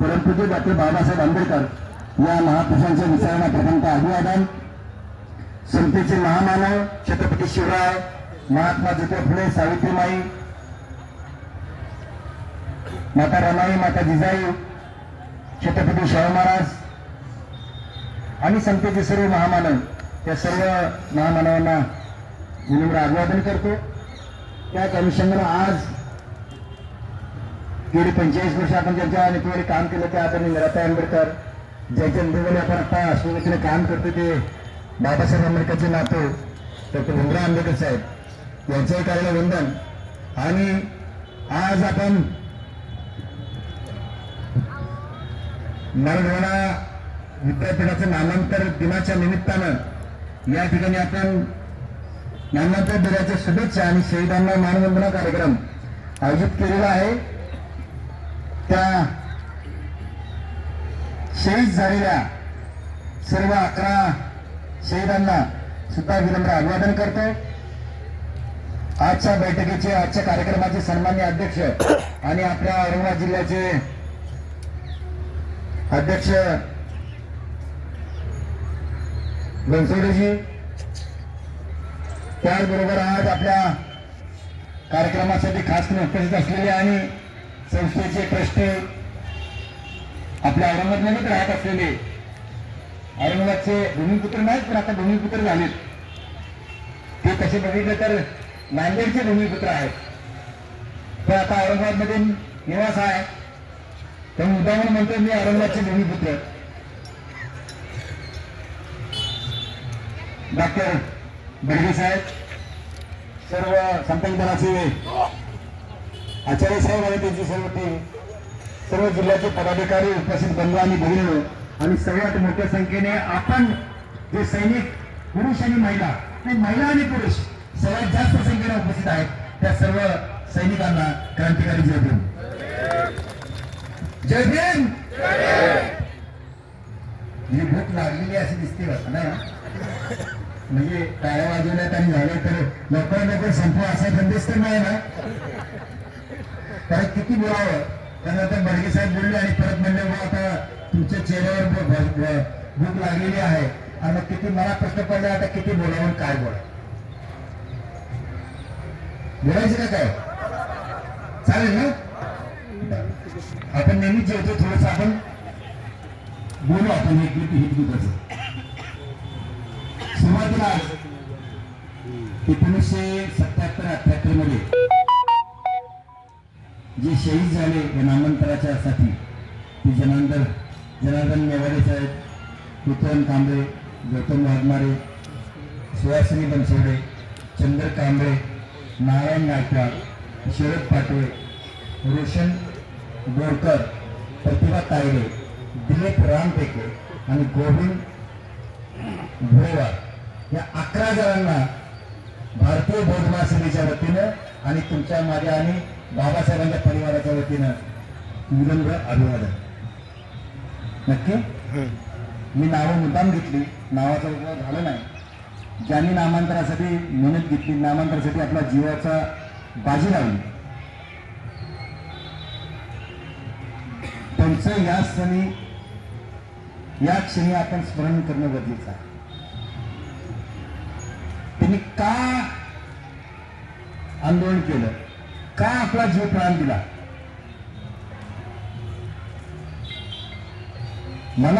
परमपूज्य डॉक्टर बाबासाहेब आंबेडकर या महापुरुषांच्या विचारांना प्रथमतः अभिवादन समतेचे महामानव छत्रपती शिवराय महात्मा ज्योतिराव फुले सावित्रीमाई माता रमाई माता जिजाई छत्रपती शाहू महाराज आणि संतेचे सर्व महामानव त्या सर्व महामानवांना विनम्र अभिवादन करतो. त्याच अनुषंगानं आज गेली पंचेचाळीस वर्ष आपण ज्यांच्या नेतृत्वाने काम केलं ते आपण निराता आंबेडकर ज्यांच्या नेतृत्वाने आपण आता अश्वगतीने काम करतो ते बाबासाहेब आंबेडकरचे नातो डॉक्टर भीमराव आंबेडकर साहेब यांच्याही कार्याला वंदन आणि आज आपण मराठवाडा विद्यापीठाचं नामांतर दिनाच्या निमित्तानं या ठिकाणी आपण नामांतर दिनाच्या शुभेच्छा आणि शहीदांना मानवंदना कार्यक्रम आयोजित केलेला आहे. त्या शहीद झालेल्या सर्व अकरा शहीदांना सुद्धा विनम्र अभिवादन करतो. आजच्या बैठकीचे आजच्या कार्यक्रमाचे सन्मान्य अध्यक्ष आणि आपल्या औरंगाबाद जिल्ह्याचे अध्यक्ष बनसोडेजी. त्याचबरोबर आज आपल्या कार्यक्रमासाठी खास करून उपस्थित असलेले आणि संस्थेचे ट्रस्टी आपल्या औरंगाबादमध्येच राहत असलेले. औरंगाबादचे भूमिपुत्र नाहीत पण आता भूमिपुत्र झालेत. ते कसे बघितले तर नांदेडचे भूमिपुत्र आहेत. ते आता औरंगाबादमध्ये निवास आहे. तर मुद्दामून म्हणतो मी औरंगाबादचे भूमिपुत्र. डॉक्टर बडगे साहेब सर्व संपन्न दलाचे आचार्य साहेब आणि त्यांची सर्व टीम सर्व जिल्ह्याचे पदाधिकारी उपस्थित बंधू आणि बहिणी आणि सगळ्यात मोठ्या संख्येने आपण जे सैनिक पुरुष आणि महिला नाही महिला आणि पुरुष सर्वात जास्त संख्येने उपस्थित आहेत त्या सर्व सैनिकांना क्रांतिकारी जय भीम. जय भीम! ही भूक लागलेली अशी दिसते ना नाही म्हणजे टाळ्या वाजवण्यात आणि झाले तर लवकर लवकर संपवा असा संदेश तर नाही ना? कारण किती बोलावं त्यानंतर बडगे साहेब बोलले आणि परत म्हणले आता तुमच्या चेहऱ्यावर भूक लागलेली आहे. आणि किती मला प्रश्न पडले आता किती बोलावं काय बोला बोलायचं का काय? चालेल ना? आपण नेहमीच जेवतो थोडस आपण. बोलू आपण एक सुरुवातीला एकोणीसशे सत्याहत्तर अठ्याहत्तरमध्ये जे शहीद झाले या नामांतराच्यासाठी ते जनार्दन जनार्दन मेवाडे साहेब कुतन कांबळे गौतम वाघमारे सुहासिनी बनसोडे चंद्र कांबळे नारायण नायकवाड शरद पाटोळे रोशन बोरकर प्रतिभा तायडे दिलीप रामटेके आणि गोविंद भोवार या अकरा जणांना भारतीय बौद्ध महासभेच्या वतीनं आणि तुमच्या माझ्या आणि बाबासाहेबांच्या परिवाराच्या वतीनं विनम्र अभिवादन. नक्की? मी नावं मुद्दाम घेतली. नावाचा उपयोग झाला नाही. ज्यांनी नामांतरासाठी मेहनत घेतली नामांतरासाठी आपला जीवाचा बाजी लावली. त्यांचं या क्षणी या क्षणी आपण स्मरण करणं गरजेचं आहे. त्यांनी का आंदोलन केलं? का आपला जीव प्राण दिला